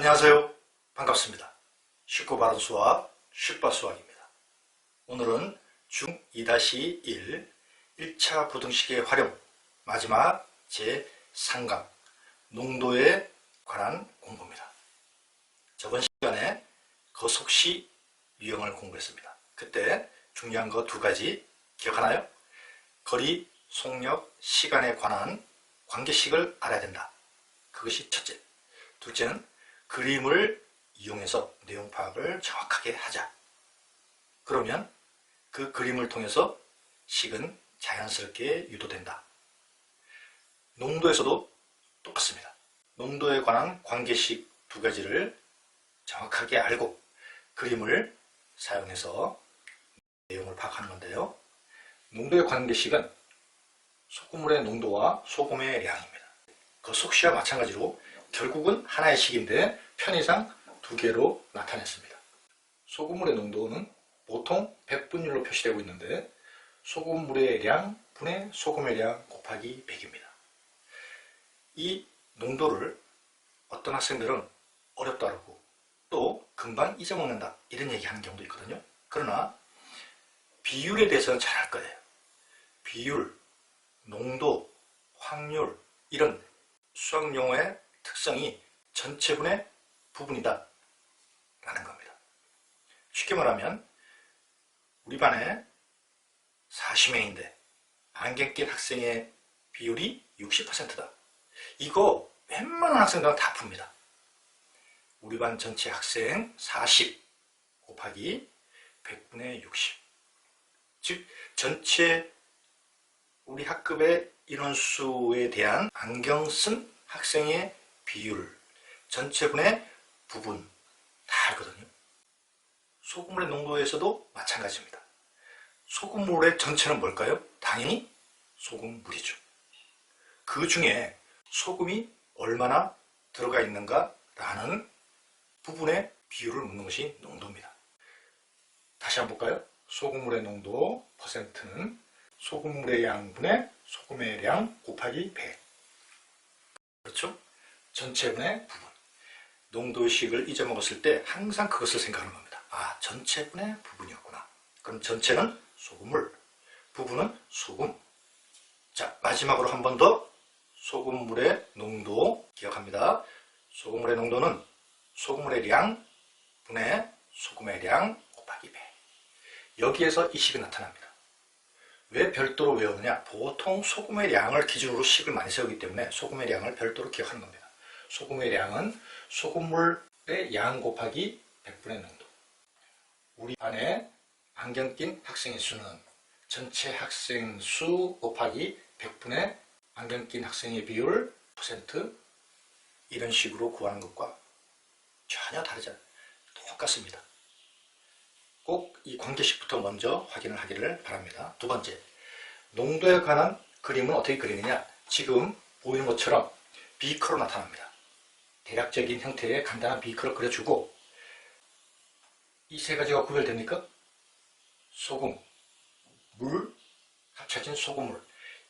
안녕하세요. 반갑습니다. 쉽고 바른 수학, 쉽바 수학입니다. 오늘은 중2-1 1차 부등식의 활용 마지막 제3강 농도에 관한 공부입니다. 저번 시간에 거속시 유형을 공부했습니다. 그때 중요한 거 두 가지 기억하나요? 거리, 속력, 시간에 관한 관계식을 알아야 된다. 그것이 첫째. 둘째는 그림을 이용해서 내용 파악을 정확하게 하자. 그러면 그 그림을 통해서 식은 자연스럽게 유도된다. 농도에서도 똑같습니다. 농도에 관한 관계식 두 가지를 정확하게 알고 그림을 사용해서 내용을 파악하는 건데요. 농도의 관계식은 소금물의 농도와 소금의 양입니다. 그 속시와 마찬가지로 결국은 하나의 식인데 편의상 두 개로 나타냈습니다. 소금물의 농도는 보통 100분율로 표시되고 있는데 소금물의 량 분의 소금의 량 곱하기 100입니다. 이 농도를 어떤 학생들은 어렵다 그러고 또 금방 잊어먹는다 이런 얘기하는 경우도 있거든요. 그러나 비율에 대해서는 잘알 거예요. 비율, 농도, 확률 이런 수학 용어의 특성이 전체분의 부분이다 라는 겁니다. 쉽게 말하면 우리 반에 40명인데 안경 낀 학생의 비율이 60%다. 이거 웬만한 학생들은 다 풉니다. 우리 반 전체 학생 40 곱하기 100분의 60. 즉 전체 우리 학급의 인원수에 대한 안경 쓴 학생의 비율, 전체분의 부분 다 알거든요. 소금물의 농도에서도 마찬가지입니다. 소금물의 전체는 뭘까요? 당연히 소금물이죠. 그 중에 소금이 얼마나 들어가 있는가 라는 부분의 비율을 묻는 것이 농도입니다. 다시 한번 볼까요? 소금물의 농도 퍼센트는 소금물의 양분의 소금의 량 곱하기 100 그렇죠? 전체분의 부분 농도식을 잊어먹었을 때 항상 그것을 생각하는 겁니다. 아 전체분의 부분이었구나. 그럼 전체는 소금물, 부분은 소금. 자 마지막으로 한 번 더 소금물의 농도 기억합니다. 소금물의 농도는 소금물의 량 분의 소금의 량 곱하기 100 여기에서 이 식이 나타납니다. 왜 별도로 외우느냐? 보통 소금의 양을 기준으로 식을 많이 세우기 때문에 소금의 양을 별도로 기억하는 겁니다. 소금의 양은 소금물의 양 곱하기 100분의 농도. 우리 반에 안경 낀 학생의 수는 전체 학생 수 곱하기 100분의 안경 낀 학생의 비율 퍼센트 이런 식으로 구하는 것과 전혀 다르지 않아요. 똑같습니다. 꼭 이 관계식부터 먼저 확인을 하기를 바랍니다. 두 번째, 농도에 관한 그림은 어떻게 그리느냐 지금 보이는 것처럼 비커로 나타납니다. 대략적인 형태의 간단한 비커를 그려주고 이 세 가지가 구별됩니까? 소금, 물, 합쳐진 소금물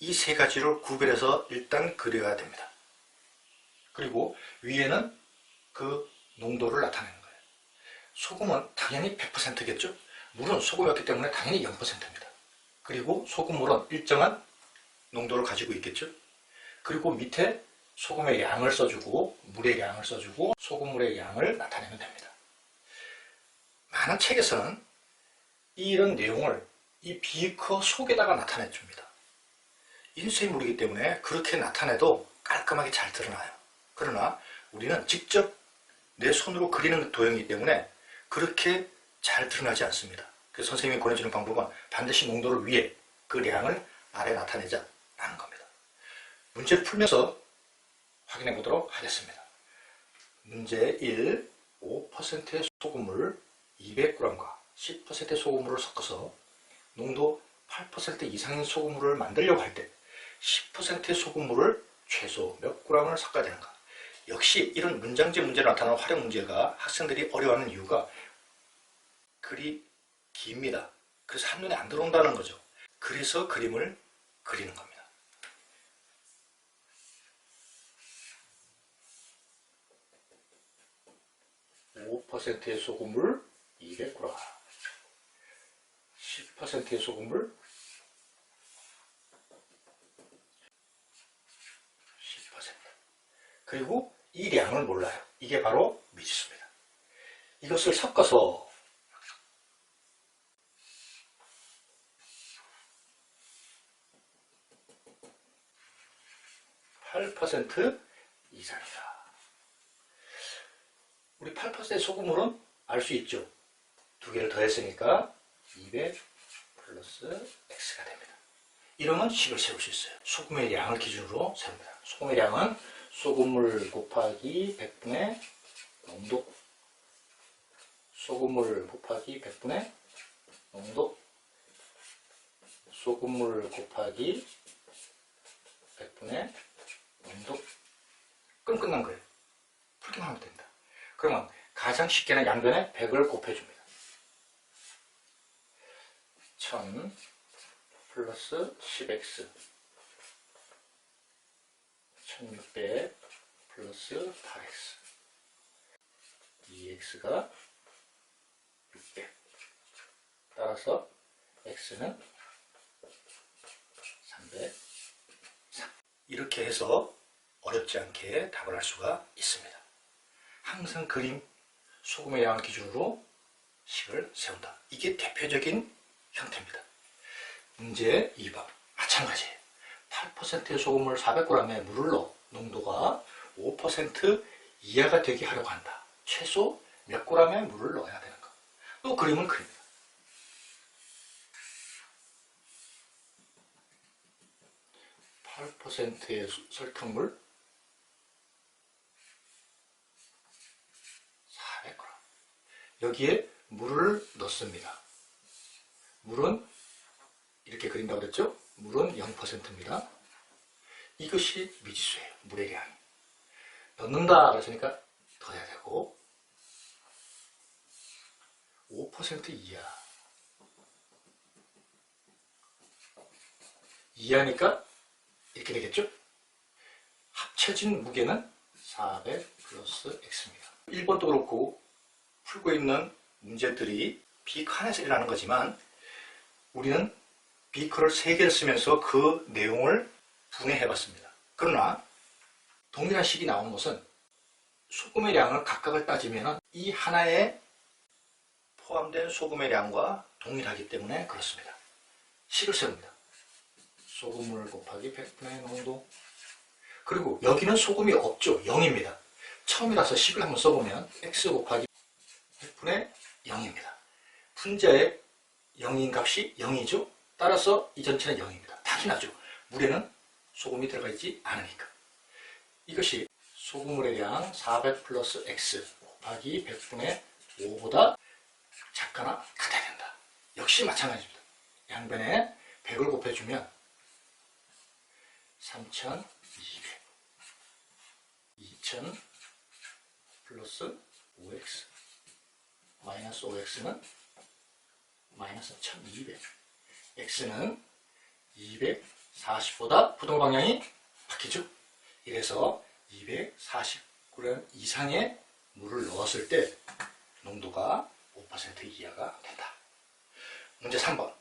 이 세 가지를 구별해서 일단 그려야 됩니다. 그리고 위에는 그 농도를 나타내는 거예요. 소금은 당연히 100%겠죠? 물은 소금이었기 때문에 당연히 0%입니다. 그리고 소금물은 일정한 농도를 가지고 있겠죠? 그리고 밑에 소금의 양을 써주고 물의 양을 써주고 소금물의 양을 나타내면 됩니다. 많은 책에서는 이런 내용을 이 비커 속에다가 나타내 줍니다. 인쇄 물이기 때문에 그렇게 나타내도 깔끔하게 잘 드러나요. 그러나 우리는 직접 내 손으로 그리는 도형이기 때문에 그렇게 잘 드러나지 않습니다. 그래서 선생님이 권해주는 방법은 반드시 농도를 위에 그 량을 아래 나타내자 라는 겁니다. 문제를 풀면서 확인해 보도록 하겠습니다. 문제 1. 5%의 소금물 200g과 10%의 소금물을 섞어서 농도 8% 이상인 소금물을 만들려고 할 때 10%의 소금물을 최소 몇 g을 섞어야 되는가 역시 이런 문장제 문제로 나타나는 활용 문제가 학생들이 어려워하는 이유가 글이 깁니다. 그래서 한눈에 안 들어온다는 거죠. 그래서 그림을 그리는 겁니다. 5%의 소금물 200g 10%의 소금물 10% 그리고 이 량을 몰라요. 이게 바로 미지수입니다. 이것을 섞어서 (8% 이상이다) 우리 8%의 소금물은 알수 있죠. 두 개를 더했으니까 200 플러스 x가 됩니다. 이러면 식을 세울 수 있어요. 소금의 양을 기준으로 세웁니다. 소금의 양은 소금물 곱하기 100분의 농도 소금물 곱하기 100분의 농도 소금물 곱하기 100분의 농도 끝난 거예요. 풀기만 하면 됩니다. 그러면 가장 쉽게는 양변에 100을 곱해줍니다. 1000 플러스 10x 1600 플러스 8x 2x가 600 따라서 x는 303 이렇게 해서 어렵지 않게 답을 할 수가 있습니다. 항상 그림 소금의 양을 기준으로 식을 세운다. 이게 대표적인 형태입니다. 문제 2번 마찬가지예요. 8%의 소금을 400g에 물을 넣어 농도가 5% 이하가 되게 하려고 한다. 최소 몇 g의 물을 넣어야 되는 가또 그림을 그립니다. (8%의 설탕물) 400g 여기에 물을 넣습니다. 물은 이렇게 그린다고 그랬죠? 물은 0%입니다. 이것이 미지수예요. 물의 량. 넣는다 그랬으니까 더 해야 되고 5% 이하 이하니까 이렇게 되겠죠? 합쳐진 무게는 400 플러스 x입니다. 1번도 그렇고 풀고 있는 문제들이 비칸에서 일어나는 거지만 우리는 비커를 3개를 쓰면서 그 내용을 분해해 봤습니다. 그러나 동일한 식이 나오는 것은 소금의 양을 각각을 따지면 이 하나에 포함된 소금의 양과 동일하기 때문에 그렇습니다. 식을 세웁니다. 소금물 곱하기 100분의 농도 그리고 여기는 소금이 없죠. 0입니다. 처음이라서 식을 한번 써보면 x 곱하기 100분의 0입니다. 분자의 0인 값이 0이죠. 따라서 이 전체는 0입니다. 당연하죠. 물에는 소금이 들어가 있지 않으니까. 이것이 소금물의 양 400 플러스 x 곱하기 100분의 5보다 작거나 같아야 된다. 역시 마찬가지입니다. 양변에 100을 곱해주면 3200 2000 플러스 5x 마이너스 5x는 마이너스 1200 x는 240보다 부동 방향이 바뀌죠. 이래서 240g 이상의 물을 넣었을 때 농도가 5% 이하가 된다. 문제 3번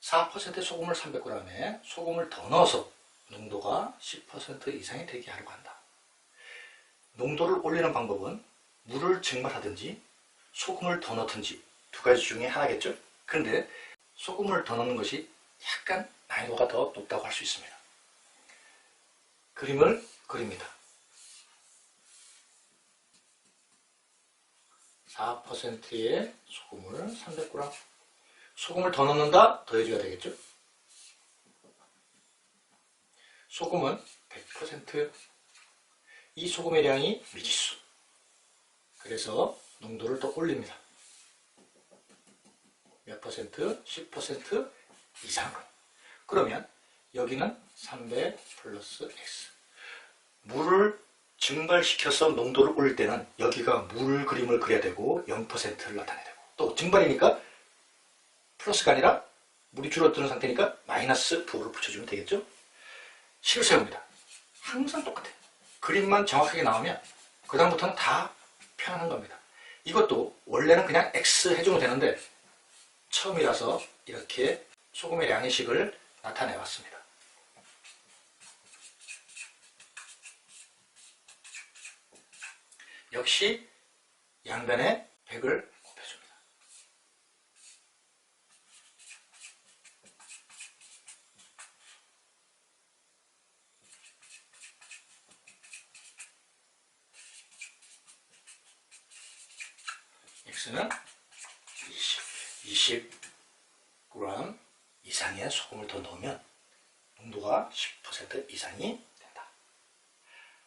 4% 소금을 300g에 소금을 더 넣어서 농도가 10% 이상이 되게 하려고 한다. 농도를 올리는 방법은 물을 증발하든지 소금을 더 넣든지 두 가지 중에 하나겠죠. 그런데 소금을 더 넣는 것이 약간 난이도가 더 높다고 할 수 있습니다. 그림을 그립니다. 4%의 소금을 300g 소금을 더 넣는다? 더해줘야 되겠죠? 소금은 100%이 소금의 량이 미지수 그래서 농도를 더 올립니다. 몇 퍼센트? 10% 이상으로. 그러면 여기는 300 플러스 x. 물을 증발시켜서 농도를 올릴 때는 여기가 물 그림을 그려야 되고 0%를 나타내야 되고 또 증발이니까 플러스가 아니라 물이 줄어드는 상태니까 마이너스 부호를 붙여주면 되겠죠? 식을 세웁니다. 항상 똑같아요. 그림만 정확하게 나오면 그 다음부터는 다 편안한 겁니다. 이것도 원래는 그냥 X 해주면 되는데 처음이라서 이렇게 소금의 양의식을 나타내 왔습니다. 역시 양변에 100을 곱해줍니다. X는 20, 20g 이상의 소금을 더 넣으면 농도가 10% 이상이 된다.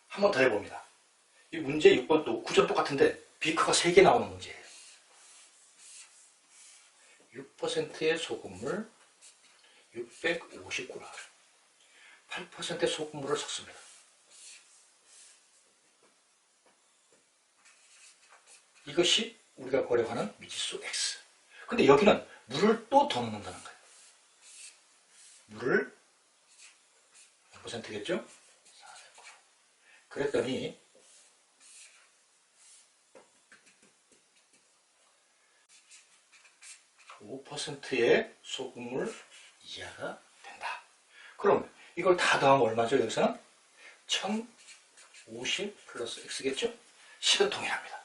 한 번 더 해봅니다. 이 문제 6번도 구조 똑같은데 비커가 3개 나오는 문제예요. 6%의 소금물 650g 8%의 소금물을 섞습니다. 이것이 우리가 고려하는 미지수 X. 근데 여기는 물을 또 더 넣는다는 거예요. 물을 몇 퍼센트겠죠? 400g. 그랬더니 5%의 소금물 이하가 된다. 그럼 이걸 다 더하면 얼마죠? 여기서는 1050 플러스 x겠죠? 식은 동일합니다.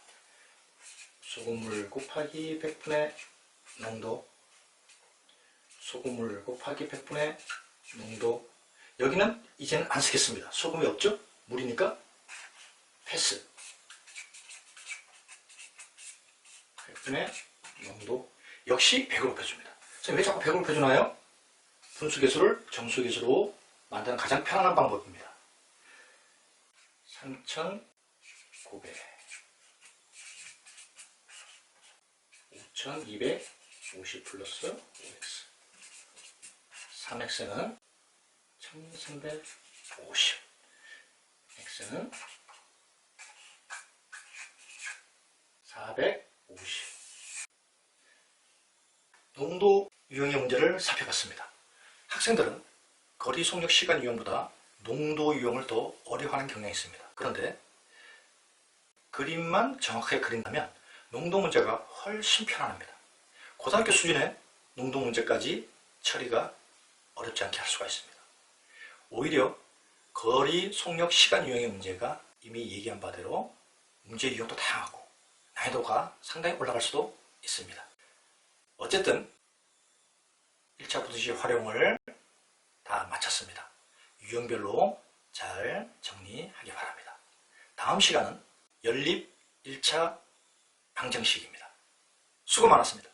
소금물 곱하기 100분의 농도 소금물 곱하기 100분의 농도 여기는 이제는 안 쓰겠습니다. 소금이 없죠? 물이니까 패스 100분의 농도 역시 100으로 펴줍니다. 선생님 왜 자꾸 100으로 펴주나요? 분수계수를 정수계수로 만드는 가장 편안한 방법입니다. 3900 5250 플러스 5x 3x는 1350 x는 450 농도 유형의 문제를 살펴봤습니다. 학생들은 거리 속력 시간 유형보다 농도 유형을 더 어려워하는 경향이 있습니다. 그런데 그림만 정확하게 그린다면 농도 문제가 훨씬 편안합니다. 고등학교 수준의 농도 문제까지 처리가 어렵지 않게 할 수가 있습니다. 오히려 거리 속력 시간 유형의 문제가 이미 얘기한 바대로 문제 유형도 다양하고 난이도가 상당히 올라갈 수도 있습니다. 어쨌든 1차 부두시 활용을 다 마쳤습니다. 유형별로 잘 정리하기 바랍니다. 다음 시간은 연립 1차 방정식입니다. 수고 많았습니다.